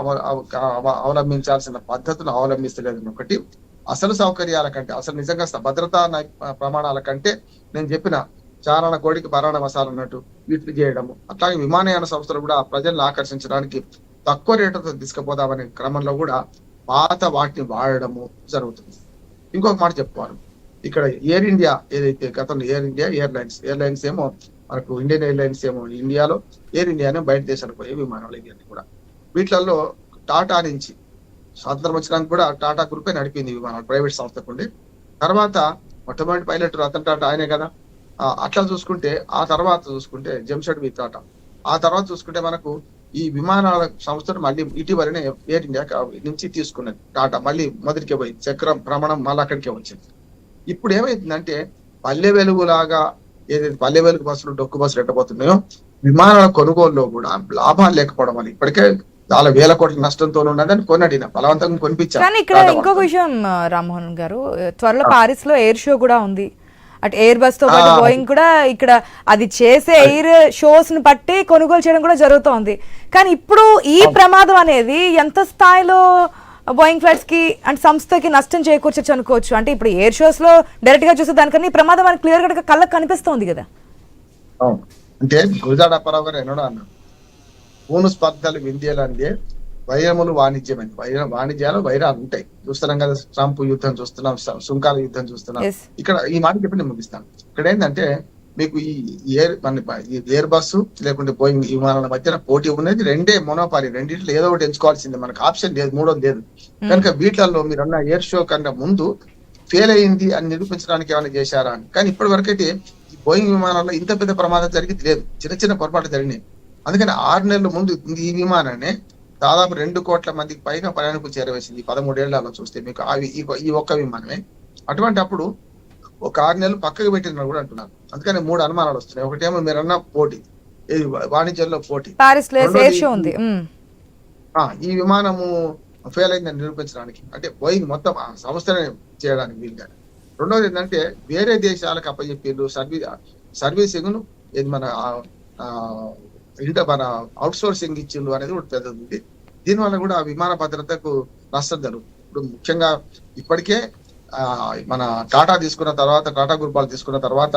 అవ- అవలంబించాల్సిన పద్ధతులు అవలంబిస్తలేదు ఒకటి. అసలు సౌకర్యాల కంటే అసలు నిజంగా భద్రతా ప్రమాణాల కంటే నేను చెప్పిన చారణ కోడికి భరణ మసాలా అన్నట్టు వీటిని చేయడము అట్లాగే విమానయాన సంస్థలు కూడా ప్రజలను ఆకర్షించడానికి తక్కువ రేటుతో తీసుకుపోదామనే క్రమంలో కూడా పాత వాటిని వాడడము జరుగుతుంది. ఇంకొక మాట చెప్పుకోవాలి. ఇక్కడ ఎయిర్ ఇండియా ఏదైతే గతంలో ఎయిర్ ఇండియా ఎయిర్లైన్స్ ఎయిర్లైన్స్ ఏమో మనకు ఇండియన్ ఎయిర్లైన్స్ ఏమో ఇండియాలో ఎయిర్ ఇండియానే బయట దేశాలకు పోయే విమానాలు ఇవన్నీ కూడా. వీటిలలో టాటా నుంచి స్వాతంత్రం వచ్చినాక కూడా టాటా గ్రూపే నడిపింది విమానాలు ప్రైవేట్ సంస్థకు ఉండి. తర్వాత మొట్టమొదటి పైలట్ రతన్ టాటా ఆయనే కదా. అట్లా చూసుకుంటే ఆ తర్వాత చూసుకుంటే జంషెడ్ బి టాటా. ఆ తర్వాత చూసుకుంటే మనకు ఈ విమానాల సంస్థను మళ్ళీ ఇటీవలనే ఎయిర్ ఇండియా నుంచి తీసుకున్నది టాటా. మళ్ళీ మొదటికే పోయి చక్రం భ్రమణం మళ్ళీ అక్కడికే వచ్చింది. ఇప్పుడు ఏమైందంటే పల్లె వెలుగులాగా ఏదైతే పల్లె వెలుగు బస్సులు డొక్కు బస్సులు ఎట్టబోతున్నాయో విమానాల కొనుగోలులో కూడా లాభాలు లేకపోవడం అని ఇప్పటికే చాలా వేల కోట్ల నష్టంతో ఉన్నదని కొన్నడిన బలవంతంగా కొనిపించారు కానీ ఇక్కడ ఇంకొక. విషయం రామ్మోహన్ గారు త్వరలో పారిస్లో ఎయిర్ షో కూడా ఉంది. అటు ఎయిర్ బస్తో పాటు. బోయింగ్ కూడా ఇక్కడ అది చేసే ఎయిర్ షోస్ని బట్టి కొనుగోలు చేయడం కూడా జరుగుతోంది. కానీ ఇప్పుడు ఈ ప్రమాదం అనేది ఎంత స్థాయిలో బోయింగ్ ఫ్లైట్స్కి అంటే సంస్థకి నష్టం చేకూర్చొచ్చు అనుకోవచ్చు అంటే ఇప్పుడు ఎయిర్ షోస్లో డైరెక్ట్గా చూస్తే దానికన్నా ఈ ప్రమాదం మనకి క్లియర్గా కళ్ళకి కనిపిస్తోంది కదా. అంటే గురజాడ అప్పారావు గారు ఎన్నడో అన్నారు. పూను స్పర్ధలు వింధ్యాలంటే వైరములు వాణిజ్యమైంది. వైర వాణిజ్యాలు వైరాలు ఉంటాయి. చూస్తున్నాం కదా ట్రంప్ యుద్ధం చూస్తున్నాం సుంకాల యుద్ధం చూస్తున్నాం. ఇక్కడ ఈ మాట చెప్పి నేను ముగిస్తాను. ఇక్కడ ఏంటంటే మీకు ఈ ఎయిర్ మన ఈ ఎయిర్ బస్సు లేకుంటే బోయింగ్ విమానాల మధ్యన పోటీ ఉన్నది రెండే మొనోపాలి రెండింటిలో ఏదో ఒకటి ఎంచుకోవాల్సిందే. మనకు ఆప్షన్ లేదు మూడోది లేదు. కనుక వీటిల్లో మీరు అన్న ఎయిర్ షో కన్నా ముందు ఫెయిల్ అయింది అని నిరూపించడానికి ఏమైనా చేశారా అని. కానీ ఇప్పటి వరకు అయితే ఈ బోయింగ్ విమానాల్లో ఇంత పెద్ద ప్రమాదం జరిగింది లేదు. చిన్న చిన్న పొరపాటు జరిగినాయి. అందుకని ఆరు నెలల ముందు ఈ విమానాన్ని దాదాపు రెండు కోట్ల మందికి పైగా ప్రయాణికులు చేరవేసింది. పదమూడేళ్ళలో చూస్తే మీకు అవి ఈ- ఒక్క విమానమే. అటువంటి అప్పుడు ఒక ఆరు నెలలు పక్కకు పెట్టిన కూడా అంటున్నారు. అందుకని మూడు అనుమానాలు వస్తున్నాయి. ఒకటేమో మీరన్న పోటీ. వాణిజ్యంలో పోటీ. ఈ విమానము ఫెయిల్ అయిందని నిరూపించడానికి. అంటే బోయింగ్ మొత్తం ఆ సంస్థనే చేయడానికి వీలుగా రెండోది ఏంటంటే వేరే దేశాలకు అప్పచెప్పిర్రు సర్వీస్ సర్వీసింగ్ ఇది మన ఇంట మన అవుట్ సోర్సింగ్ ఇచ్చిండ్రు అనేది ఒకటి పెద్దది ఉంది. దీనివల్ల కూడా విమాన భద్రతకు నష్టం జరుగుతుంది. ఇప్పుడు ముఖ్యంగా ఇప్పటికే ఆ, మన టాటా తీసుకున్న తర్వాత టాటా గ్రూప్ వాళ్ళు తీసుకున్న తర్వాత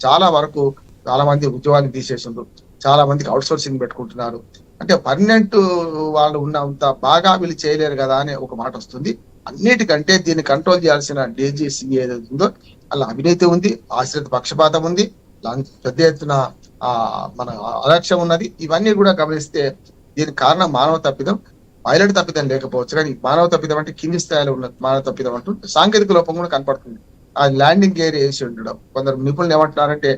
చాలా వరకు చాలా మంది ఉద్యోగాన్ని తీసేసిండ్రు. చాలా మందికి అవుట్ సోర్సింగ్ పెట్టుకుంటున్నారు. అంటే పర్మనెంట్ వాళ్ళు ఉన్నంత బాగా వీళ్ళు చేయలేరు కదా అనే ఒక మాట వస్తుంది. అన్నిటికంటే దీన్ని కంట్రోల్ చేయాల్సిన డీజీసీ ఏదైతే ఉందో అలా అవినీతి ఉంది ఆశ్రిత పక్షపాతం ఉంది. పెద్ద ఎత్తున ఆ మన అలక్ష్యం ఉన్నది. ఇవన్నీ కూడా గమనిస్తే దీనికి కారణం మానవ తప్పిదం పైలట్ తప్పిదం లేకపోవచ్చు. కానీ మానవ తప్పిదం అంటే కింది స్థాయిలో ఉన్న మానవ తప్పిదం అంటూ సాంకేతిక లోపం కూడా కనపడుతుంది. ఆ ల్యాండింగ్ గేర్ వేసి ఉండడం. కొందరు నిపుణులు ఏమంటున్నారంటే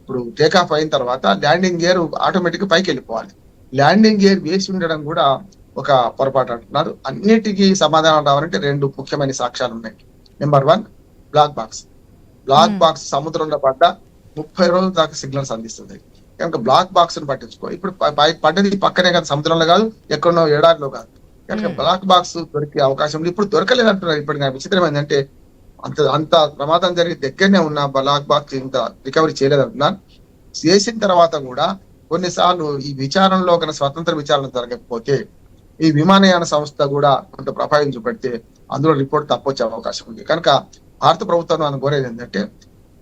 ఇప్పుడు టేక్ ఆఫ్ అయిన తర్వాత ల్యాండింగ్ గేర్ ఆటోమేటిక్ పైకి వెళ్ళిపోవాలి. ల్యాండింగ్ గేర్ వేసి ఉండడం కూడా ఒక పొరపాటు అంటున్నారు. అన్నిటికీ సమాధానం రావాలంటే రెండు ముఖ్యమైన సాక్ష్యాలు ఉన్నాయి. Number one black box black. Box సముద్రంలో పడ్డ ముప్పై రోజుల దాకా సిగ్నల్స్ అందిస్తుంది. కనుక బ్లాక్ బాక్స్ని పట్టించుకో. ఇప్పుడు పడ్డది పక్కనే కాదు సముద్రంలో కాదు ఎక్కడో ఏడాదిలో కాదు. కనుక. బ్లాక్ బాక్స్ దొరికే అవకాశం ఉంది ఇప్పుడు దొరకలేదు అంటున్నారు ఇప్పుడు విచిత్రం ఏంటంటే అంత అంత ప్రమాదం జరిగి దగ్గరనే ఉన్న బ్లాక్ బాక్స్ ఇంత రికవరీ చేయలేదు అంటున్నారు చేసిన తర్వాత కూడా కొన్నిసార్లు ఈ విచారణలో కనుక స్వతంత్ర విచారణ జరగకపోతే ఈ విమానయాన సంస్థ కూడా కొంత ప్రభావం చూపెడితే అందులో రిపోర్ట్ తప్పొచ్చే అవకాశం ఉంది. కనుక భారత ప్రభుత్వం మనం కోరేది ఏంటంటే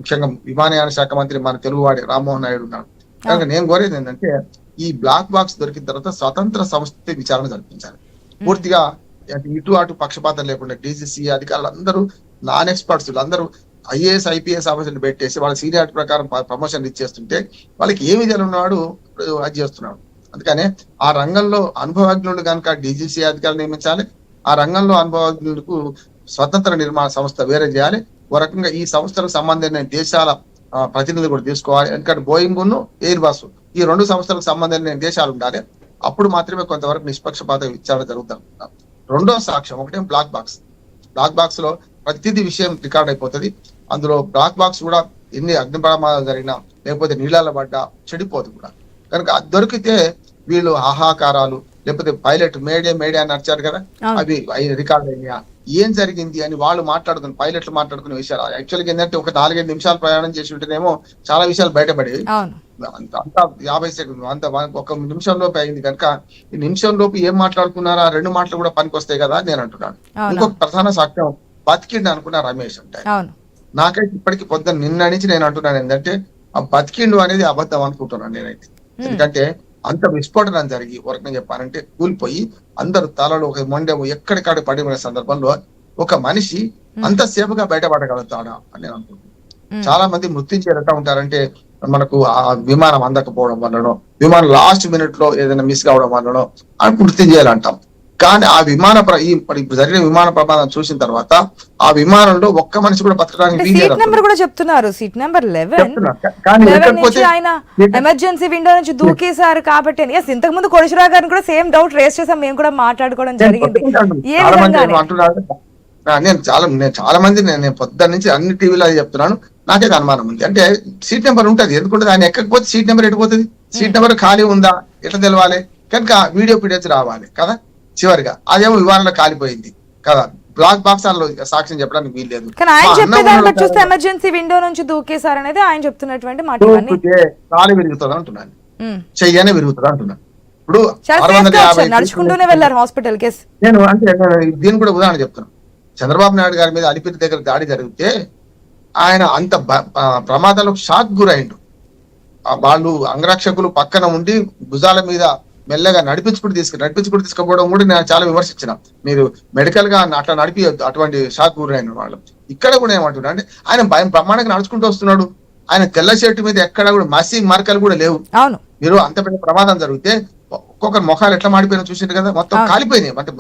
ముఖ్యంగా విమానయాన శాఖ మంత్రి మన తెలుగువాడి రామ్మోహన్ నాయుడు ఉన్నాడు కనుక నేను కోరేది ఏంటంటే ఈ బ్లాక్ బాక్స్ దొరికిన తర్వాత స్వతంత్ర సంస్థ విచారణ జరిపించాలి. పూర్తిగా అంటే ఇటు అటు పక్షపాతం లేకుండా డీసీసీ అధికారులు అందరూ నాన్ ఎక్స్పర్ట్స్ అందరూ ఐఏఎస్ ఐపీఎస్ ఆఫీసర్లు పెట్టేసి వాళ్ళ సీనియారిటీ ప్రకారం ప్రమోషన్ ఇచ్చేస్తుంటే వాళ్ళకి ఏమి ఉన్నాడు అది చేస్తున్నాడు అందుకనే ఆ రంగంలో అనుభవజ్ఞులు కనుక డీజీసీ అధికారులు నియమించాలి ఆ రంగంలో అనుభవజ్ఞులకు స్వతంత్ర నిర్మాణ సంస్థ వేరే చేయాలి. ఓ రకంగా ఈ సంస్థలకు సంబంధించిన దేశాల ఆ, ప్రతినిధులు కూడా తీసుకోవాలి. ఎందుకంటే బోయింగ్ ఎయిర్ బస్ ఈ రెండు సంస్థలకు సంబంధించిన దేశాలు ఉండాలి. అప్పుడు మాత్రమే కొంతవరకు నిష్పక్షపాత విచారణ జరుగుతాం. రెండో సాక్ష్యం ఒకటే బ్లాక్ బాక్స్. బ్లాక్ బాక్స్లో ప్రతిదీ విషయం రికార్డ్ అయిపోతుంది. అందులో బ్లాక్ బాక్స్ కూడా ఎన్ని అగ్ని ప్రమాదాలు జరిగినా లేకపోతే నీళ్ళలో పడ్డా చెడిపోదు కూడా. కనుక అది దొరికితే వీళ్ళు ఆహాకారాలు లేకపోతే పైలట్ మేడే మేడే అని నడిచారు కదా? అవి రికార్డ్ అయినాయా? ఏం జరిగింది అని వాళ్ళు మాట్లాడుకుని పైలట్లు మాట్లాడుకునే విషయాలు. యాక్చువల్గా ఏంటంటే ఒక నాలుగైదు నిమిషాలు ప్రయాణం చేసి ఉంటేనేమో చాలా విషయాలు బయటపడేవి. అంత యాభై సెకండ్ అంత ఒక నిమిషం లోపు అయింది కనుక ఈ నిమిషం లోపు ఏం మాట్లాడుకున్నారా రెండు మాటలు కూడా పనికొస్తాయి కదా అని నేను అంటున్నాను. ఇంకొక ప్రధాన సాక్ష్యం బతికిండి అనుకున్నా రమేష్ అంటే నాకైతే ఇప్పటికి పొద్దున్న నిన్న నుంచి నేను అంటున్నాను ఏంటంటే ఆ బతికిండు అనేది అబద్ధం అనుకుంటున్నాను నేనైతే. ఎందుకంటే అంత విస్ఫోటనం జరిగి వరకు చెప్పానంటే కూలిపోయి అందరు తలలు ఒక మొండెము ఎక్కడికాడ పడిన సందర్భంలో ఒక మనిషి అంత సేపుగా బయటపడగలుగుతాడా అని నేను అనుకుంటున్నాను. చాలా మంది ఎట్లా ఉంటారంటే మనకు ఆ విమానం అందకపోవడం వల్లనో విమానం లాస్ట్ మినిట్లో ఏదైనా మిస్ కావడం వల్లనో అని మృత్యుంజయాలు అంటాం. కానీ ఆ విమాన ఇప్పుడు జరిగిన విమాన ప్రమాదం చూసిన తర్వాత ఆ విమానంలో ఒక్క మనిషి కూడా బతకడానికి సీట్ నెంబర్ కూడా చెప్తున్నారు. సీట్ నెంబర్ లెవెన్ ఆయన ఎమర్జెన్సీ విండో నుంచి దూకేశారు కాబట్టి ఎస్ ఇంతకు ముందు కొడిశరావు గారిని కూడా సేమ్ డౌట్ రేస్ చేసాం. మేము కూడా మాట్లాడుకోవడం జరిగింది. ఏ నేను చాలా నేను చాలా మంది నేను పొద్దున్న నుంచి అన్ని టీవీలో అది చెప్తున్నాను. నాకైతే అనుమానం ఉంది. అంటే సీట్ నెంబర్ ఉంటది. ఎందుకుంటే ఆయన ఎక్కకపోతే సీట్ నెంబర్ ఎటుపోతుంది సీట్ నెంబర్ ఖాళీ ఉందా? ఎట్లా తెలవాలి? కనుక వీడియో పీడియోస్ రావాలి కదా? చివరిగా అదేమో విమానంలో కాలిపోయింది కదా. బ్లాక్ బాక్స్లో సాక్ష్యం చెప్పడానికి వీలు లేదు. కానీ ఆయన మా అన్న చెప్పే దాన్ని బట్టి ఉన్నాడు చూస్తే ఎమర్జెన్సీ విండో నుంచి దూకేశారు అనేది ఆయన చెప్తున్నటువంటి మాట కాలు విరుగుతుంది అంటున్నాను. చెయ్యనే విరుగుతుంది అంటున్నాను ఇప్పుడు నడుచుకుంటూనే వెళ్ళారు హాస్పిటల్ కేసు. నేను అంటే దీని కూడా ఉదాహరణ చెప్తున్నాను. చంద్రబాబు నాయుడు గారి మీద అలిపిరి దగ్గర దాడి జరిగితే ఆయన అంత ప్రమాదాలకు షాక్ గురైండు. వాళ్ళు అంగరక్షకులు పక్కన ఉండి భుజాల మీద మెల్లగా నడిపించుకుంటూ తీసుకు నడిపించుకుంటూ తీసుకుపోవడం కూడా నేను చాలా విమర్శించిన. మీరు మెడికల్గా అట్లా నడిపి అటువంటి షాక్ గురైన వాళ్ళు. ఇక్కడ కూడా ఏమంటున్నా అంటే ఆయన భయం ప్రమాణంగా నడుచుకుంటూ వస్తున్నాడు. ఆయన తెల్ల షర్టు మీద ఎక్కడ కూడా మసి మరకలు కూడా లేవు. అవును. మీరు అంత పెద్ద ప్రమాదం జరిగితే ఒక్కొక్కరు మొఖాలు ఎట్లా మాడిపోయినా చూసిండు కదా మొత్తం. కాలిపోయినాయి. అంటే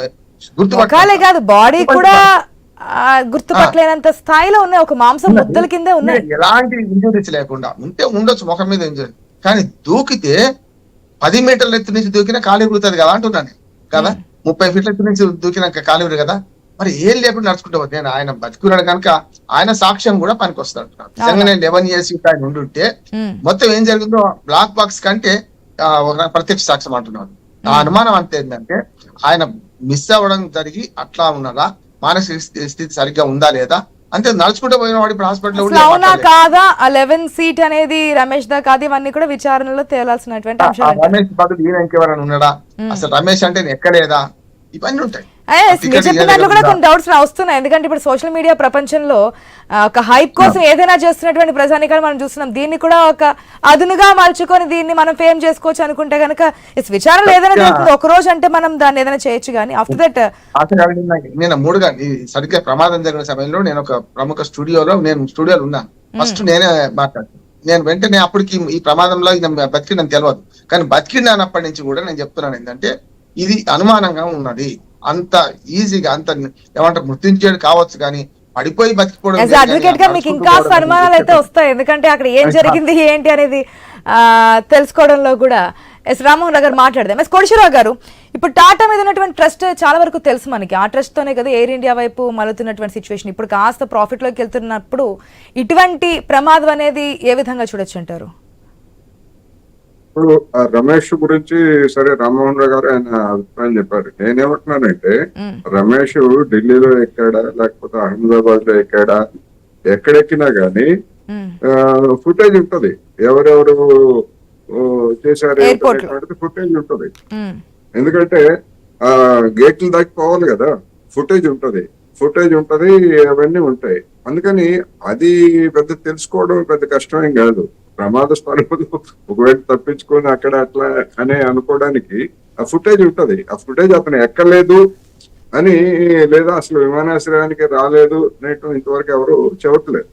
గుర్తుపట్టాలి కాదు బాడీ కూడా గుర్తుపట్టలేనంత స్థాయిలో ఉన్నాయి. ఒక మాంసం ముద్దల కిందే ఉన్నాయి. ఎలాంటి ఇంజురీస్ లేకుండా ఉంటే ఉండొచ్చు ముఖం మీద ఇంజురీ కానీ దూకితే పది మీటర్ల ఎత్తు నుంచి దూకినా కాలు ఎగురుతుంది కదా అంటున్నాను కదా? ముప్పై ఫీట్ల ఎత్తు నుంచి దూకినాక కాలు కదా? మరి ఏం లేకుండా నడుచుకుంటూ పోతే నేను ఆయన బతుకున్నాడు కనుక ఆయన సాక్ష్యం కూడా పనికొస్తాడు. నిజంగా నేను లెవెన్ ఇయర్స్ ఆయన ఉండుంటే. మొత్తం ఏం జరిగిందో బ్లాక్ బాక్స్ కంటే ఒక ప్రత్యక్ష సాక్ష్యం అంటున్నాను ఆ అనుమానం అంతే ఏంటంటే ఆయన మిస్ అవ్వడం జరిగి అట్లా ఉన్నదా? మానసిక స్థి- స్థితి సరిగ్గా ఉందా లేదా? అంతే నడుచుకుంటూ పోయిన వాడు ఇప్పుడు హాస్పిటల్ అవునా కాదా? ఆ లెవెన్ సీట్ అనేది రమేష్ దా కాదు ఇవన్నీ కూడా విచారణలో తేలాల్సినటువంటి రమేష్ ఈయన ఇంకెవరైనా ఉన్నాడా? అసలు రమేష్ అంటే ఎక్కలేదా? ఇవన్నీ ఉంటాయి మీరు కూడా? కొన్ని డౌట్స్ వస్తున్నాయి. ఎందుకంటే ఇప్పుడు సోషల్ మీడియా ప్రపంచంలో ఒక హైప్ కోసం ఏదైనా చేస్తున్నటువంటి ప్రజానికాన్ని మనం చూస్తున్నాం. దీన్ని కూడా ఒక అదునుగా మలుచుకొని దీన్ని మనం ఫేమ్ చేసుకోవచ్చు అనుకుంటే కనుక ఇస్ విచారణలో ఏదైనా జరుగుతుంది ఒక రోజు అంటే మనం దాన్ని ఏదైనా చేయొచ్చు కానీ ఆఫ్టర్ దట్ నేను మూడు గంటలు ఈ సరిగ్గా ప్రమాదం జరిగిన సమయంలో నేను ఒక ప్రముఖ స్టూడియోలో నేను స్టూడియోలో ఉన్నాను ఫస్ట్ నేనే మాట్లాడుతాను నేను వెంటనే అప్పటికి ఈ ప్రమాదంలో బతికిందని తెలియదు కానీ బతికిందన్నప్పటి నుంచి కూడా నేను చెప్తున్నాను ఏంటంటే ఇది అనుమానంగా ఉన్నది. అంత ఈజీగా అంత ఏమంటారు మృత్యుంచేది కావచ్చు కానీ పడిపోయి బతికిపోవడం అడ్వకేట్గా మీకు ఇంకా అనుమానాలు అయితే వస్తాయి. ఎందుకంటే అక్కడ ఏం జరిగింది ఏంటి అనేది తెలుసుకోవడంలో కూడా ఎస్ రామ్మోహన్ రావు గారు మాట్లాడదాం. ఎస్ కోడిశ్వరరావు గారు ఇప్పుడు టాటా మీద ఉన్నటువంటి ట్రస్ట్ చాలా వరకు తెలుసు మనకి. ఆ ట్రస్ట్ తోనే కదా ఎయిర్ ఇండియా వైపు మలుతున్నటువంటి సిచ్యువేషన్ ఇప్పుడు కాస్త ప్రాఫిట్లోకి వెళ్తున్నప్పుడు ఇటువంటి ప్రమాదం అనేది ఏ విధంగా చూడొచ్చు అంటారు? ఇప్పుడు ఆ రమేష్ గురించి సరే రామ్మోహన్ రావు గారు ఆయన అభిప్రాయం చెప్పారు నేనేమంటున్నానంటే. రమేష్ ఢిల్లీలో ఎక్కాడా లేకపోతే అహ్మదాబాద్లో ఎక్కాడా ఎక్కడెక్కినా గానీ. ఫుటేజ్ ఉంటది ఎవరెవరు చేశారు. ఫుటేజ్ ఉంటది. ఎందుకంటే ఆ గేట్లు దాకా పోవాలి కదా ఫుటేజ్ ఉంటది ఫుటేజ్ ఉంటది అవన్నీ ఉంటాయి. అందుకని అది పెద్ద తెలుసుకోవడం పెద్ద కష్టమేం కాదు. ప్రమాద స్థలంలో ఒకవేళ తప్పించుకొని అక్కడ అట్లా అని అనుకోవడానికి ఆ ఫుటేజ్ ఉంటది. ఆ ఫుటేజ్ అతను ఎక్కలేదు అని లేదా అసలు విమానాశ్రయానికి రాలేదు అనేటం ఇంతవరకు ఎవరు చెప్పట్లేదు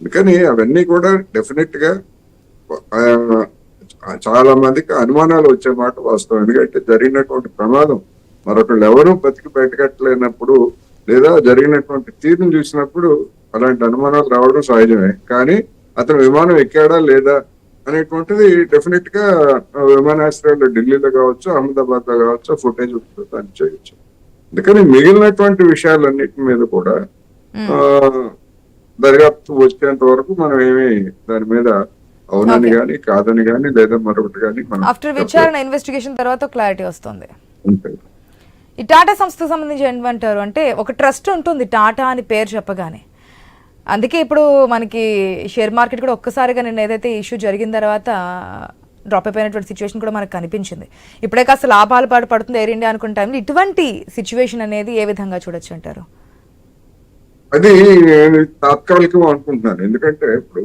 అందుకని అవన్నీ కూడా డెఫినెట్గా చాలా మందికి అనుమానాలు వచ్చే మాట వాస్తవం. ఎందుకంటే జరిగినటువంటి ప్రమాదం మరొకళ్ళు ఎవరూ బతికి బయటకట్టలేనప్పుడు లేదా జరిగినటువంటి తీరును చూసినప్పుడు అలాంటి అనుమానాలు రావడం సహజమే. కానీ అతను విమానం ఎక్కాడా లేదా అనేటువంటిది డెఫినెట్గా విమానాశ్రయాల్లో ఢిల్లీలో కావచ్చు అహ్మదాబాద్లో కావచ్చు ఫుటేజ్ దాన్ని చేయొచ్చు అందుకని మిగిలినటువంటి విషయాలన్నిటి మీద కూడా ఆ, దర్యాప్తు వచ్చేంత వరకు మనం ఏమి దాని మీద అవునని. గాని కాదని గాని లేదా మరొకటి గాని మనం ఆఫ్టర్ విచారణ ఇన్వెస్టిగేషన్ తర్వాత క్లారిటీ వస్తుంది. ఈ టాటా సంస్థకు సంబంధించి ఏమంటారు అంటే ఒక ట్రస్ట్ ఉంటుంది టాటా అని పేరు చెప్పగానే. అందుకే ఇప్పుడు మనకి షేర్ మార్కెట్ కూడా ఒక్కసారిగా నిన్న ఏదైతే ఇష్యూ జరిగిన తర్వాత డ్రాప్ అయిపోయినటువంటి సిచ్యువేషన్ కూడా మనకు కనిపించింది. ఇప్పుడే కాస్త లాభాలు పాటు పడుతుంది ఎయిర్ ఇండియా అనుకున్న టైంలో ఇటువంటి సిచ్యువేషన్ అనేది ఏ విధంగా చూడొచ్చు అంటారు? అది నేను తాత్కాలికం అనుకుంటున్నాను. ఎందుకంటే ఇప్పుడు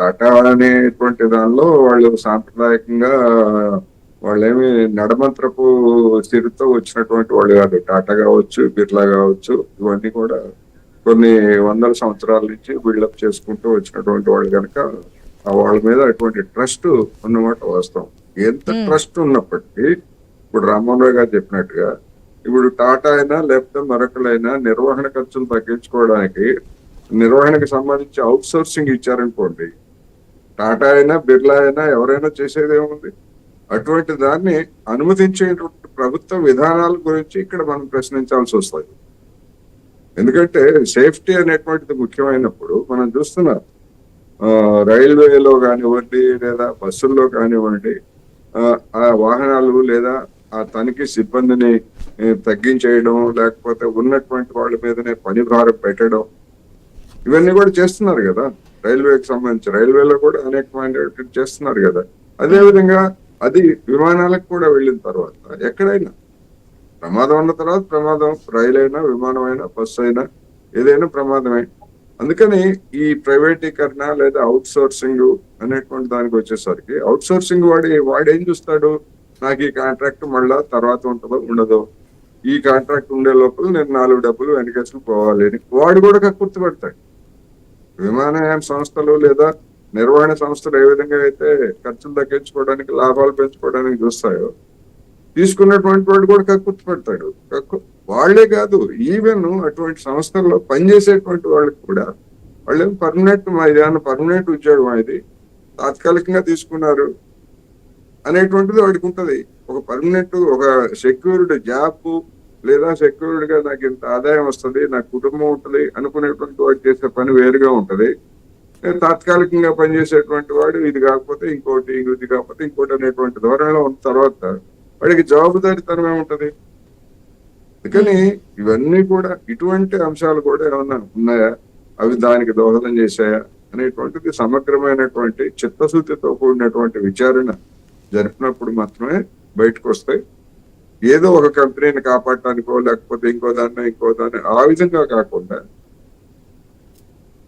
టాటా అనేటువంటి దానిలో వాళ్ళు సాంప్రదాయకంగా వాళ్ళేమి నడమంత్రపు స్థితితో వచ్చినటువంటి వాళ్ళు కాదు. టాటా కావచ్చు బిర్లా కావచ్చు ఇవన్నీ కూడా కొన్ని వందల సంవత్సరాల నుంచి బిల్డప్ చేసుకుంటూ వచ్చినటువంటి వాళ్ళు కనుక ఆ వాళ్ళ మీద అటువంటి ట్రస్ట్ ఉన్నమాట వాస్తవం. ఎంత ట్రస్ట్ ఉన్నప్పటికీ ఇప్పుడు రామ్మోహన్ రావు గారు చెప్పినట్టుగా ఇప్పుడు టాటా అయినా లేకపోతే మరొకరైనా నిర్వహణ ఖర్చులు తగ్గించుకోవడానికి నిర్వహణకు సంబంధించి అవుట్ సోర్సింగ్ ఇచ్చారనుకోండి టాటా అయినా బిర్లా అయినా ఎవరైనా చేసేది ఏముంది? అటువంటి దాన్ని అనుమతించేటువంటి ప్రభుత్వ విధానాల గురించి ఇక్కడ మనం ప్రశ్నించాల్సి వస్తుంది ఎందుకంటే సేఫ్టీ అనేటువంటిది ముఖ్యమైనప్పుడు మనం చూస్తున్నాం. రైల్వేలో కానివ్వండి లేదా బస్సుల్లో కానివ్వండి ఆ, వాహనాలు లేదా ఆ తనిఖీ సిబ్బందిని తగ్గించేయడం లేకపోతే ఉన్నటువంటి వాళ్ళ మీదనే పని భారం పెట్టడం ఇవన్నీ కూడా చేస్తున్నారు కదా. రైల్వేకి సంబంధించి రైల్వేలో కూడా అనేకమైన చేస్తున్నారు కదా. అదే విధంగా అది విమానాలకు కూడా వెళ్ళిన తర్వాత ఎక్కడైనా ప్రమాదం ఉన్న తర్వాత ప్రమాదం రైలు అయినా విమానం అయినా బస్సు అయినా ఏదైనా ప్రమాదమే. అందుకని ఈ ప్రైవేటీకరణ లేదా అవుట్ సోర్సింగ్ అనేటువంటి దానికి వచ్చేసరికి అవుట్ సోర్సింగ్ వాడి వాడు ఏం చూస్తాడు? నాకు ఈ కాంట్రాక్ట్ మళ్ళా తర్వాత ఉంటుందో ఉండదో? ఈ కాంట్రాక్ట్ ఉండే లోపల నేను నాలుగు డబ్బులు వెనకేసుకుని పోవాలి అని వాడు కూడా గుర్తుపెడతాడు. విమానయాన సంస్థలు లేదా నిర్వహణ సంస్థలు ఏ విధంగా అయితే ఖర్చులు తగ్గించుకోవడానికి లాభాలు పెంచుకోవడానికి చూస్తాయో తీసుకున్నటువంటి వాడు కూడా కక్కుర్తి పెడతాడు కక్కు వాళ్ళే కాదు ఈవెన్ అటువంటి సంస్థల్లో పనిచేసేటువంటి వాళ్ళకి కూడా వాళ్ళు పర్మనెంట్ మా ఏదైనా పర్మనెంట్ ఉద్యోగం ఇది? తాత్కాలికంగా తీసుకున్నారు అనేటువంటిది వాడికి ఉంటుంది. ఒక పర్మనెంట్ ఒక సెక్యూర్డ్ జాబ్ లేదా సెక్యూర్డ్గా నాకు ఇంత ఆదాయం వస్తుంది నాకు కుటుంబం ఉంటుంది అనుకునేటువంటి వాడు చేసే పని వేరుగా ఉంటది. తాత్కాలికంగా పనిచేసేటువంటి వాడు ఇది కాకపోతే ఇంకోటి ఇది కాకపోతే ఇంకోటి అనేటువంటి ధోరణిలో ఉన్న తర్వాత వాడికి జవాబుదారితనం ఏముంటది? అందుకని ఇవన్నీ కూడా ఇటువంటి అంశాలు కూడా ఏమన్నా ఉన్నాయా? అవి దానికి దోహదం చేశాయా? అనేటువంటిది సమగ్రమైనటువంటి చిత్తశుద్ధితో కూడినటువంటి విచారణ జరిపినప్పుడు మాత్రమే బయటకు వస్తాయి. ఏదో ఒక కంపెనీని కాపాడటానికో లేకపోతే ఇంకో దాన్ని ఇంకో దాన్ని ఆ విధంగా కాకుండా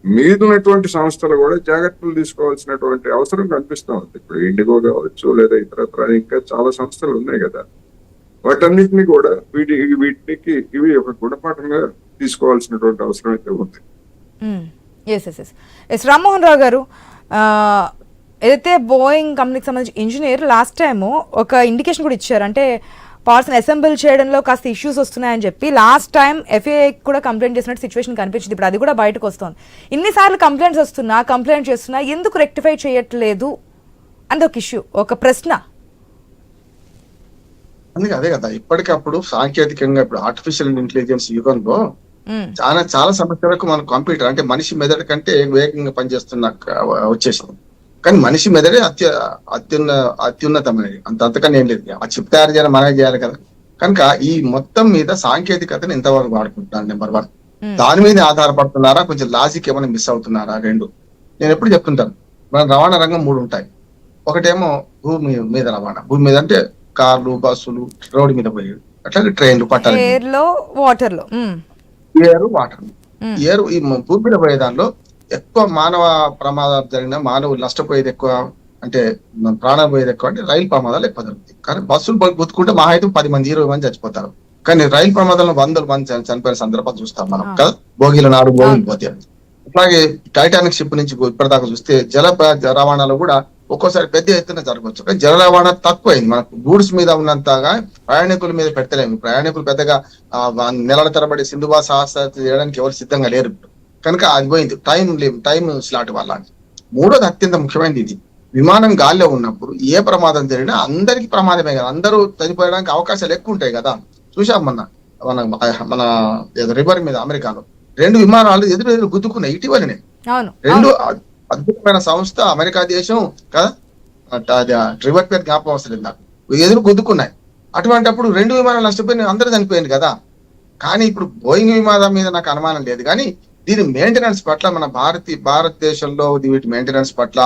మీదున్నటువంటి సంస్థలు కూడా జాగ్రత్తలు తీసుకోవాల్సినటువంటి అవసరం కనిపిస్తూ ఉంది. ఇప్పుడు ఇండిగో కావచ్చు లేదా ఇతరత్ర ఇంకా చాలా సంస్థలు ఉన్నాయి కదా. వాటన్నిటిని కూడా వీటి వీటికి ఇవి ఒక గుణపాఠంగా తీసుకోవాల్సినటువంటి అవసరం అయితే ఉంది. S S S S Rammohan Rao గారు ఏదైతే బోయింగ్ కంపెనీకి సంబంధించి ఇంజనీర్ లాస్ట్ టైము ఒక ఇండికేషన్ కూడా ఇచ్చారు. అంటే పార్ట్స్ అసెంబుల్ చేయడంలో కాస్త ఇష్యూస్ వస్తున్నాయని చెప్పి లాస్ట్ టైం ఎఫ్ఏఐ కూడా కంప్లైంట్ చేసినట్టు సిచ్యువేషన్ కనిపించింది. ఇప్పుడు అది కూడా బయటకు వస్తుంది. ఇన్నిసార్లు కంప్లైంట్స్ వస్తున్నా కంప్లైంట్ చేస్తున్నా ఎందుకు రెక్టిఫై చేయట్లేదు? అని ఒక ఇష్యూ ఒక ప్రశ్న. అందుకే అదే కదా ఇప్పటికప్పుడు సాంకేతికంగా ఇప్పుడు ఆర్టిఫిషియల్ ఇంటెలిజెన్స్ యుగంలో. చాలా చాలా సమస్యలకు మన కంప్యూటర్ అంటే మనిషి మెదడు కంటే వేగంగా పనిచేస్తున్న వచ్చేసింది. కానీ మనిషి మెదడే అత్య అత్యున్న అత్యున్నతమైనది. అంత అంతకన్నా ఏం లేదు. ఆ చిప్ తయారు చేయాలి మనమే చేయాలి కదా. కనుక ఈ మొత్తం మీద సాంకేతికతను ఎంతవరకు వాడుకుంటున్నాను నెంబర్ వన్. దాని మీద ఆధారపడుతున్నారా కొంచెం లాజిక్ ఏమైనా మిస్ అవుతున్నారా? రెండు. నేను ఎప్పుడు చెప్తుంటాను. మన రవాణా రంగం మూడు ఉంటాయి. ఒకటేమో భూమి మీద రవాణా. భూమి మీద అంటే కార్లు బస్సులు రోడ్డు మీద పోయేవి. అట్లాగే ట్రైన్లు పట్టాలి. Air water. ఈ భూమి మీద పోయే దానిలో ఎక్కువ మానవ ప్రమాదాలు జరిగిన మానవులు నష్టపోయేది ఎక్కువ అంటే ప్రాణం పోయేది ఎక్కువ అంటే రైలు ప్రమాదాలు ఎక్కువ జరుగుతాయి. కానీ బస్సులు గుద్దుకుంటే మహా అయితే పది మంది ఇరవై మంది చచ్చిపోతారు. కానీ రైలు ప్రమాదంలో వందల మంది చని- చనిపోయిన సందర్భాలు చూస్తాం మనం. కదా? భోగిల నాడు భోగిలు పోతే అట్లాగే టైటానిక్ షిప్ నుంచి ఇప్పటిదాకా చూస్తే జల రవాణాలో కూడా ఒక్కోసారి పెద్ద ఎత్తున జరగవచ్చు. కానీ జల రవాణా తక్కువైంది. మనకు గూడ్స్ మీద ఉన్నంతగా ప్రయాణికుల మీద పెట్టలేము. ప్రయాణికులు పెద్దగా నెలల తరబడి సింధుబా సాహస చేయడానికి ఎవరు సిద్ధంగా లేరు ఇప్పుడు. కనుక అది పోయింది టైం లేవు టైం స్లాట్ వల్ల మూడోది అత్యంత ముఖ్యమైనది ఇది. విమానం గాల్లో ఉన్నప్పుడు ఏ ప్రమాదం జరిగినా అందరికి ప్రమాదమే కదా. అందరూ చనిపోయడానికి అవకాశాలు ఎక్కువ ఉంటాయి కదా. చూసాం మొన్న. మన మన ఏదో రివర్ మీద అమెరికాలో. రెండు విమానాలు ఎదురు ఎదురు గుద్దుకున్నాయి ఇటీవలనే. రెండు అద్భుతమైన సంస్థ అమెరికా దేశం కదా? రివర్ పేరు జ్ఞాపకం వస్తుంది నాకు. ఎదురు గుద్దుకున్నాయి. అటువంటిప్పుడు రెండు విమానాలు నష్టపోయిన అందరూ చనిపోయింది కదా. కానీ ఇప్పుడు బోయింగ్ విమానం మీద నాకు అనుమానం లేదు. కానీ దీని మెయింటెనెన్స్ పట్ల మన భారతీ భారతదేశంలో వీటి మెయింటెనెన్స్ పట్ల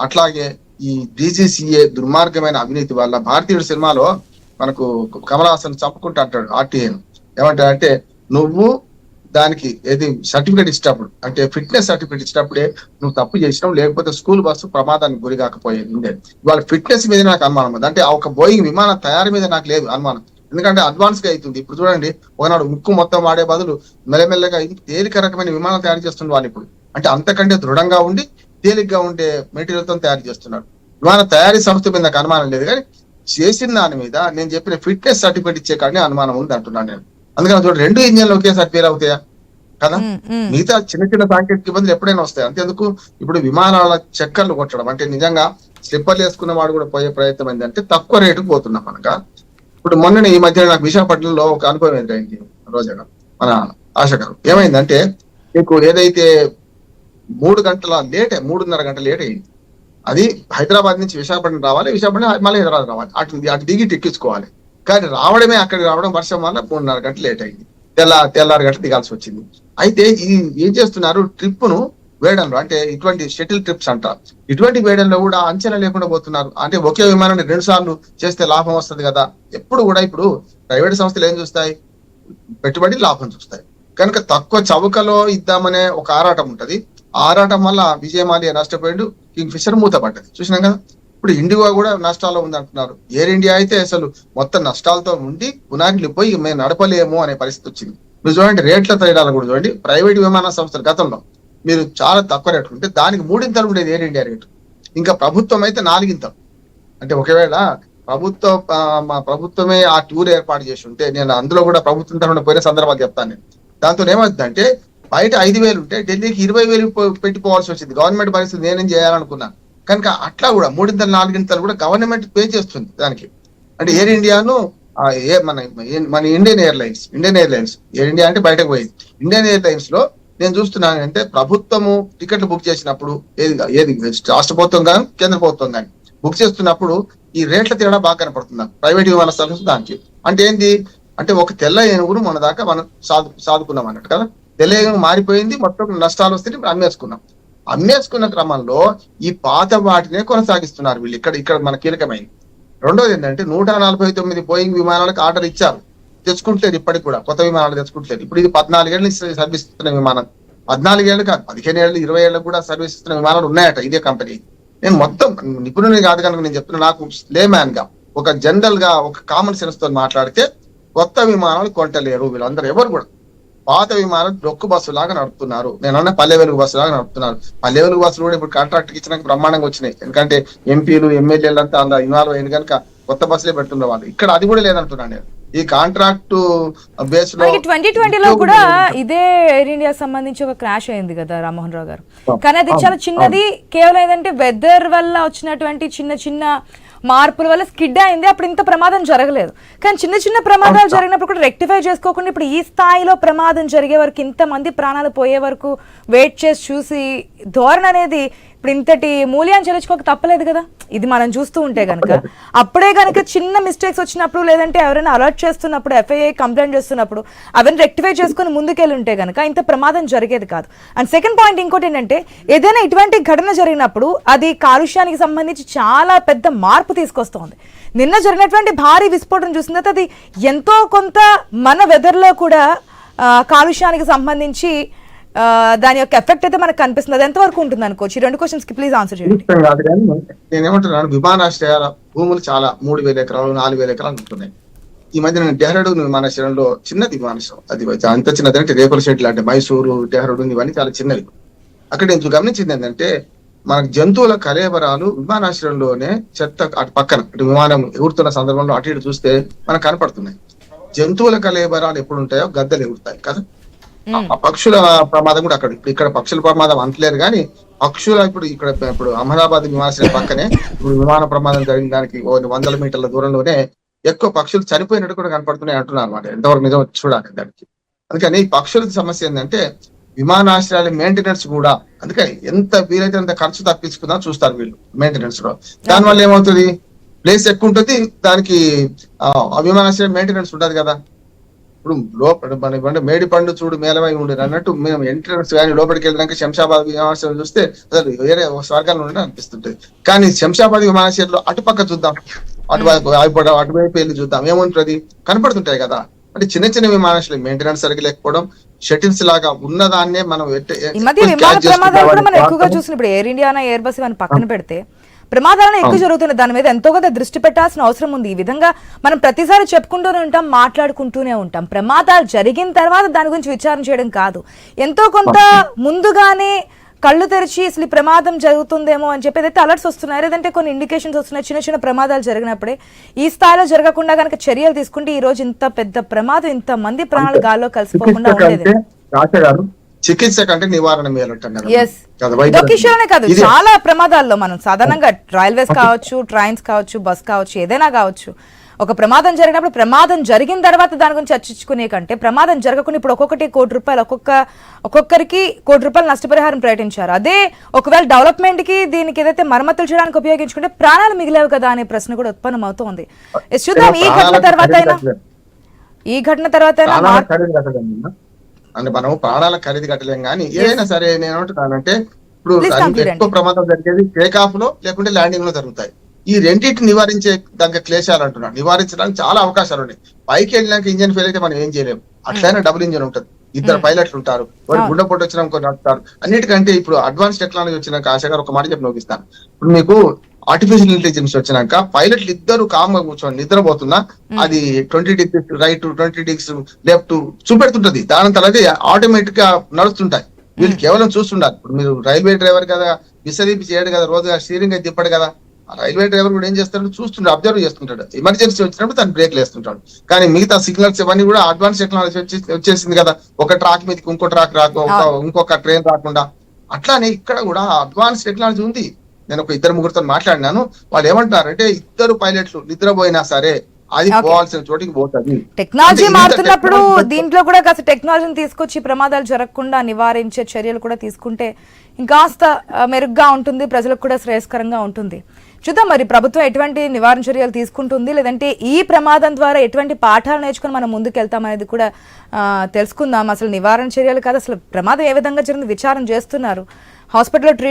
అట్లాగే ఈ డీజీసీఏ దుర్మార్గమైన అవినీతి వల్ల భారతీయుడు సినిమాలో మనకు కమల్ హాసన్ చంపుకుంటా అంటాడు ఆర్టీఏను ఏమంటాడంటే నువ్వు దానికి ఏది సర్టిఫికేట్ ఇచ్చినప్పుడు అంటే ఫిట్నెస్ సర్టిఫికేట్ ఇచ్చినప్పుడే నువ్వు తప్పు చేసినావు లేకపోతే స్కూల్ బస్సు ప్రమాదానికి గురి కాకపోయింది ఉండేది ఇవాళ ఫిట్నెస్ మీద నాకు అనుమానం ఉంది. అంటే ఒక బోయింగ్ విమానం తయారీ మీద నాకు లేదు అనుమానం. ఎందుకంటే అడ్వాన్స్గా అవుతుంది. ఇప్పుడు చూడండి ఒకనాడు ముక్కు మొత్తం వాడే బదులు మెల్లమెల్లగా తేలిక రకమైన విమానం తయారు చేస్తున్నారు వాళ్ళు ఇప్పుడు. అంటే అంతకంటే దృఢంగా ఉండి తేలిగ్గా ఉండే మెటీరియల్తో తయారు చేస్తున్నారు. విమాన తయారీ సంస్థ మీద నాకు అనుమానం లేదు కానీ చేసిన దాని మీద నేను చెప్పిన ఫిట్నెస్ సర్టిఫికేట్ ఇచ్చే కానీ అనుమానం ఉంది అంటున్నాను నేను. అందుకని చూడండి రెండు ఇంజన్లు ఒకేసారి ఫెయిల్ అవుతాయా? కదా. మిగతా చిన్న చిన్న సాంకేతిక ఇబ్బందులు ఎప్పుడైనా వస్తాయి? అంతేందుకు ఇప్పుడు విమానాల చక్కర్లు కొట్టడం అంటే నిజంగా స్లిప్పర్లు వేసుకున్న వాడు కూడా పోయే ప్రయత్నం ఏంటంటే తక్కువ రేటుకు పోతున్నాం మనక ఇప్పుడు మొన్న ఈ మధ్య నాకు విశాఖపట్నంలో ఒక అనుభవం ఎదురైంది రోజా గారు మన ఆశ గారు. ఏమైందంటే మీకు ఏదైతే మూడు గంటల లేట్ మూడున్నర గంటల లేట్ అయింది అది హైదరాబాద్ నుంచి విశాఖపట్నం రావాలి విశాఖపట్నం మళ్ళీ హైదరాబాద్ రావాలి. అటు అటు దిగి ఎక్కించుకోవాలి. కానీ రావడమే అక్కడికి రావడం వర్షం వల్ల మూడున్నర గంట లేట్ అయింది. తెల్ల తెల్లారు గంట దిగాల్సి వచ్చింది. అయితే ఈ ఏం చేస్తున్నారు ట్రిప్ను వేయడంలో అంటే ఇటువంటి షటిల్ ట్రిప్స్ అంట. ఇటువంటి వేయడంలో కూడా అంచనా లేకుండా పోతున్నారు. అంటే ఒకే విమానాన్ని రెండు సార్లు చేస్తే లాభం వస్తుంది కదా. ఎప్పుడు కూడా ఇప్పుడు ప్రైవేట్ సంస్థలు ఏం చూస్తాయి? పెట్టుబడి లాభం చూస్తాయి. కనుక తక్కువ చౌకలో ఇద్దామనే ఒక ఆరాటం ఉంటది. ఆరాటం వల్ల విజయమాల్య నష్టపోయిండు కింగ్ ఫిషర్ మూతపడ్డది చూసినాం కదా? ఇప్పుడు ఇండిగో కూడా నష్టాల్లో ఉంది అంటున్నారు ఎయిర్ ఇండియా అయితే అసలు మొత్తం నష్టాలతో ఉండి పునాగిలు పోయి మేము నడపలేము అనే పరిస్థితి వచ్చింది. మీరు చూడండి రేట్ల తేడాలు కూడా చూడండి. ప్రైవేట్ విమాన సంస్థలు గతంలో మీరు చాలా తక్కువ రేట్లు ఉంటే దానికి మూడింతలు ఉండేది ఎయిర్ ఇండియా రేటు ఇంకా ప్రభుత్వం అయితే నాలుగింతలు. అంటే ఒకవేళ ప్రభుత్వ మా ప్రభుత్వమే ఆ టూర్ ఏర్పాటు చేసి ఉంటే నేను అందులో కూడా ప్రభుత్వం తరఫున పోయిన సందర్భాలు చెప్తాను నేను. దాంతో ఏమవుతుందంటే బయట ఐదు వేలు ఉంటే ఢిల్లీకి ఇరవై వేలు పెట్టుకోవాల్సి వచ్చింది. గవర్నమెంట్ పరిస్థితి నేనేం చేయాలనుకున్నాను కనుక అట్లా కూడా మూడింతలు నాలుగింతలు కూడా గవర్నమెంట్ పే చేస్తుంది దానికి. అంటే ఎయిర్ ఇండియాను ఏ మన మన Indian airlines Indian airlines air India అంటే బయటకు పోయింది. ఇండియన్ ఎయిర్లైన్స్లో నేను చూస్తున్నాను అంటే ప్రభుత్వము టికెట్లు బుక్ చేసినప్పుడు ఏది ఏది రాష్ట్ర ప్రభుత్వం కానీ కేంద్ర ప్రభుత్వం కానీ బుక్ చేస్తున్నప్పుడు ఈ రేట్ల తేడా బాగా కనపడుతుంది? ప్రైవేట్ విమాన సంస్థ దానికి. అంటే ఏంది? అంటే ఒక తెల్ల ఏనుగును మన దాకా మనం సాధు సాదుకున్నాం అన్నట్టు కదా. తెల్ల ఏనుగు మారిపోయింది మొత్తం నష్టాలు వస్తే అమ్మేసుకున్నాం. అమ్మేసుకున్న క్రమంలో ఈ పాత వాటినే కొనసాగిస్తున్నారు వీళ్ళు. ఇక్కడ ఇక్కడ మన కీలకమైంది. రెండోది ఏంటంటే నూట నలభై తొమ్మిది బోయింగ్ విమానాలకు ఆర్డర్ ఇచ్చారు. తెచ్చుకుంటలేరు ఇప్పటికి కూడా. కొత్త విమానాలు తెచ్చుకుంటలేరు ఇప్పుడు ఇది పద్నాలుగేళ్ళు సర్వీస్ ఇస్తున్న విమానం. పద్నాలుగేళ్ళు కాదు పదిహేను ఏళ్ళు ఇరవై ఏళ్ళకు కూడా సర్వీస్ ఇస్తున్న విమానాలు ఉన్నాయట ఇదే కంపెనీ. నేను మొత్తం నిపుణుని కాదు కనుక నేను చెప్తున్నా నాకు మ్యాన్గా ఒక జనరల్గా ఒక కామన్ సెన్స్తో మాట్లాడితే కొత్త విమానాలు కొంటలేరు వీళ్ళందరూ ఎవరు కూడా. పాత విమానాలు డొక్కు బస్సు లాగా నడుపుతున్నారు. నేను అన్న పల్లె వెలుగు బస్సు లాగా నడుపుతున్నారు. పల్లె వెలుగు బస్సులు కూడా ఇప్పుడు కాంట్రాక్ట్ ఇచ్చినాక బ్రహ్మాండంగా వచ్చినాయి. ఎందుకంటే ఎంపీలు ఎమ్మెల్యేలు అంతా అందులో ఇన్వాల్వ్ అయింది కనుక కొత్త బస్సులే పెట్టుకున్న వాళ్ళు. ఇక్కడ అది కూడా లేదంటున్నాను నేను. ఈ కాంట్రాక్ట్ బేస్లో ట్వంటీ ట్వంటీలో కూడా ఇదే ఎయిర్ ఇండియా సంబంధించి ఒక క్రాష్ అయింది కదా రామ్మోహన్ రావు గారు. కానీ అది చాలా చిన్నది కేవలం ఏంటంటే వెదర్ వల్ల వచ్చినటువంటి చిన్న చిన్న మార్పుల వల్ల స్కిడ్ అయింది. అప్పుడు ఇంత ప్రమాదం జరగలేదు. కానీ చిన్న చిన్న ప్రమాదాలు జరిగినప్పుడు కూడా రెక్టిఫై చేసుకోకుండా ఇప్పుడు ఈ స్థాయిలో ప్రమాదం జరిగే వరకు ఇంతమంది ప్రాణాలు పోయే వరకు వెయిట్ చేసి చూసి ధోరణి అనేది ఇప్పుడు ఇంతటి మూల్యాన్ని చెల్లించుకోక తప్పలేదు కదా? ఇది మనం చూస్తూ ఉంటే కనుక అప్పుడే కనుక చిన్న మిస్టేక్స్ వచ్చినప్పుడు లేదంటే ఎవరైనా అలర్ట్ చేస్తున్నప్పుడు ఎఫ్ఐఐ కంప్లైంట్ చేస్తున్నప్పుడు అవన్నీ రెక్టిఫై చేసుకుని ముందుకెళ్ళి ఉంటే కనుక ఇంత ప్రమాదం జరిగేది కాదు. అండ్ సెకండ్ పాయింట్ ఇంకోటి ఏంటంటే ఏదైనా ఇటువంటి ఘటన జరిగినప్పుడు అది కాలుష్యానికి సంబంధించి చాలా పెద్ద మార్పు తీసుకొస్తోంది. నిన్న జరిగినటువంటి భారీ విస్ఫోటనం చూసిన తర్వాత అది ఎంతో కొంత మన వెదర్లో కూడా కాలుష్యానికి సంబంధించి దాని యొక్క ఎఫెక్ట్ అయితే మనకు కనిపిస్తుంది. అది ఎంతవరకు ఉంటుంది అనుకోవచ్చు? ఈ రెండు క్వశ్చన్స్కి ప్లీజ్ ఆన్సర్ చేయండి. కాదు కానీ నేనేమంటున్నాను విమానాశ్రయాల భూములు చాలా మూడు వేల ఎకరాలు నాలుగు వేల ఎకరాలు ఉంటున్నాయి. ఈ మధ్య నేను డెహ్రాడూన్ విమానాశ్రయంలో చిన్నది విమానాశ్రయం. అది అంత చిన్నది అంటే రేకుల షెడ్ అంటే మైసూరు డెహ్రాడూన్ ఇవన్నీ చాలా చిన్నవి. అక్కడ నేను గమనించింది ఏంటంటే మనకు జంతువుల కలేబరాలు విమానాశ్రయంలోనే చెత్త అటు పక్కన అటు విమానం ఎగురుతున్న సందర్భంలో అటు ఇటు చూస్తే మనకు కనపడుతున్నాయి. జంతువుల కలేబరాలు ఎప్పుడు ఉంటాయో గద్దలు ఎగురుతాయి కదా? పక్షుల ప్రమాదం కూడా అక్కడ ఇక్కడ పక్షుల ప్రమాదం అంతలేరు కానీ పక్షుల ఇప్పుడు ఇక్కడ ఇప్పుడు అహ్మదాబాద్ విమానాశ్రయం పక్కనే ఇప్పుడు విమాన ప్రమాదం జరిగిన దానికి వందల మీటర్ల దూరంలోనే ఎక్కువ పక్షులు చనిపోయినట్టు కూడా కనపడుతున్నాయి అంటున్నారు అనమాట ఎంతవరకు నిజం చూడాలి దానికి. అందుకని ఈ పక్షుల సమస్య ఏంటంటే విమానాశ్రయాల మెయింటెనెన్స్ కూడా అందుకని ఎంత వీలైతే అంత ఖర్చు తప్పించుకుందా చూస్తారు వీళ్ళు మెయింటెనెన్స్లో. దానివల్ల ఏమవుతుంది? ప్లేస్ ఎక్కువ ఉంటుంది దానికి విమానాశ్రయం మెయింటెనెన్స్ ఉండదు కదా. ఇప్పుడు లోపల మన ఇవ్వండి మేడి పండు చూడు మేలమై ఉండేది అన్నట్టు మేము ఎంట్రన్స్ కానీ లోపలికి వెళ్ళడానికి శంషాబాద్ విమానాశ్రయం చూస్తే అసలు వేరే స్వర్గాలు ఉండడం అనిపిస్తుంటది. కానీ శంషాబాద్ విమానాశ్రయంలో అటుపక్క చూద్దాం. అటువైపు అటువైపు అటువైపు వెళ్ళి చూద్దాం. ఏముంటది? కనపడుతుంటాయి కదా. అంటే చిన్న చిన్న విమానాశ్రయం మెయింటెనెన్స్ సరిగ్గా లేకపోవడం షటిల్స్ లాగా ఉన్నదాన్నే మనం ఎక్కువగా. చూసిన ఇప్పుడు ఎయిర్ ఇండియా ఎయిర్ బస్ పక్కన పెడితే ప్రమాదాలను ఎక్కువ జరుగుతున్నాయి దాని మీద ఎంతో కొంత దృష్టి పెట్టాల్సిన అవసరం ఉంది. ఈ విధంగా మనం ప్రతిసారి చెప్పుకుంటూనే ఉంటాం మాట్లాడుకుంటూనే ఉంటాం. ప్రమాదాలు జరిగిన తర్వాత దాని గురించి విచారణ చేయడం కాదు. ఎంతో కొంత ముందుగానే కళ్ళు తెరిచి అసలు ప్రమాదం జరుగుతుందేమో అని చెప్పి ఏదైతే అలర్ట్స్ వస్తున్నాయి లేదంటే కొన్ని ఇండికేషన్స్ వస్తున్నాయి చిన్న చిన్న ప్రమాదాలు జరిగినప్పుడే ఈ స్థాయిలో జరగకుండా కనుక చర్యలు తీసుకుంటే ఈ రోజు ఇంత పెద్ద ప్రమాదం ఇంత మంది ప్రాణాలు గాల్లో కలిసిపోకుండా ఉండేది చికిత్స కంటే నివారణ కదా. చాలా ప్రమాదాల్లో మనం సాధారణంగా రైల్వేస్ కావచ్చు ట్రైన్స్ కావచ్చు బస్ కావచ్చు ఏదైనా కావచ్చు. ఒక ప్రమాదం జరిగినప్పుడు ప్రమాదం జరిగిన తర్వాత దాని గురించి చర్చించుకునే కంటే ప్రమాదం జరగకుండా ఇప్పుడు ఒక్కొక్కటి కోటి రూపాయలు ఒక్కొక్క ఒక్కొక్కరికి కోటి రూపాయలు నష్టపరిహారం ప్రకటించారు. అదే ఒకవేళ డెవలప్మెంట్కి దీనికి ఏదైతే మరమ్మతులు చేయడానికి ఉపయోగించుకుంటే ప్రాణాలు మిగిలేవు కదా అనే ప్రశ్న కూడా ఉత్పన్నం అవుతోంది చూద్దాం ఈ ఘటన తర్వాత. ఈ ఘటన తర్వాత అంటే మనం ప్రాణాల ఖరీదు కట్టలేం కానీ ఏదైనా సరే నేను ఏమంటున్నానంటే ఇప్పుడు ఎక్కువ ప్రమాదం జరిగేది టేక్ ఆఫ్లో లేకుంటే ల్యాండింగ్లో జరుగుతాయి. ఈ రెండింటిని నివారించే దగ్గర క్లేశాలు అంటున్నాను నివారించడానికి చాలా అవకాశాలు ఉన్నాయి. పైకి వెళ్ళినాక ఇంజన్ ఫెయిల్ అయితే మనం ఏం చేయలేము అట్లయినా డబుల్ ఇంజన్ ఉంటుంది. ఇద్దరు పైలట్లు ఉంటారు. వాడు అవును. గుండెపోటు వచ్చిన కొన్ని నడుపుతారు. అన్నిటికంటే ఇప్పుడు అడ్వాన్స్ టెక్నాలజీ వచ్చినాక ఆశ గారు ఒక మాట చెప్పి నోకిస్తాను ఇప్పుడు మీకు ఆర్టిఫిషియల్ ఇంటెలిజెన్స్ వచ్చినాక పైలట్లు ఇద్దరు కామ్గా కూర్చొని నిద్రపోతున్నా అది twenty degrees right twenty degrees left చూపెడుతుంటది. దాని తర్వాత ఆటోమేటిక్గా నడుస్తుంటాయి. వీళ్ళు కేవలం చూస్తుండాలి. ఇప్పుడు మీరు రైల్వే డ్రైవర్ కదా విసరీపి చేయడు కదా రోజుగా స్టీరింగ్ అయితే తిప్పడు కదా. ఆ రైల్వే డ్రైవర్ కూడా ఏం చేస్తాడు? చూస్తుంటాడు అబ్జర్వ్ చేస్తుంటాడు. ఎమర్జెన్సీ వచ్చినప్పుడు తను బ్రేక్ వేస్తుంటాడు. కానీ మిగతా సిగ్నల్స్ ఇవన్నీ కూడా అడ్వాన్స్ టెక్నాలజీ వచ్చేసి వచ్చేసింది కదా. ఒక ట్రాక్ మీదకి ఇంకో ట్రాక్ రాక ఇంకొక ట్రైన్ రాకుండా. అట్లానే ఇక్కడ కూడా అడ్వాన్స్ టెక్నాలజీ ఉంది. నేను ఒక ఇద్దరు ముగ్గురుతో మాట్లాడినాను. వాళ్ళు ఏమంటారంటే ఇద్దరు పైలట్లు నిద్రపోయినా సరే అది. పోవాల్సిన చోటికి పోతుంది. టెక్నాలజీ మారుతున్నప్పుడు దీంట్లో కూడా కాస్త టెక్నాలజీని తీసుకొచ్చి ప్రమాదాలు జరగకుండా నివారించే చర్యలు కూడా తీసుకుంటే ఇంకాస్త మెరుగ్గా ఉంటుంది ప్రజలకు కూడా శ్రేయస్కరంగా ఉంటుంది. చూద్దాం మరి ప్రభుత్వం ఎటువంటి నివారణ చర్యలు తీసుకుంటుంది లేదంటే ఈ ప్రమాదం ద్వారా ఎటువంటి పాఠాలు నేర్చుకుని మనం ముందుకు వెళ్తాం అనేది కూడా తెలుసుకుందాం. అసలు నివారణ చర్యలు కాదు అసలు ప్రమాదం ఏ విధంగా జరిగింది విచారణ చేస్తున్నారు. హాస్పిటల్లో ట్రీట్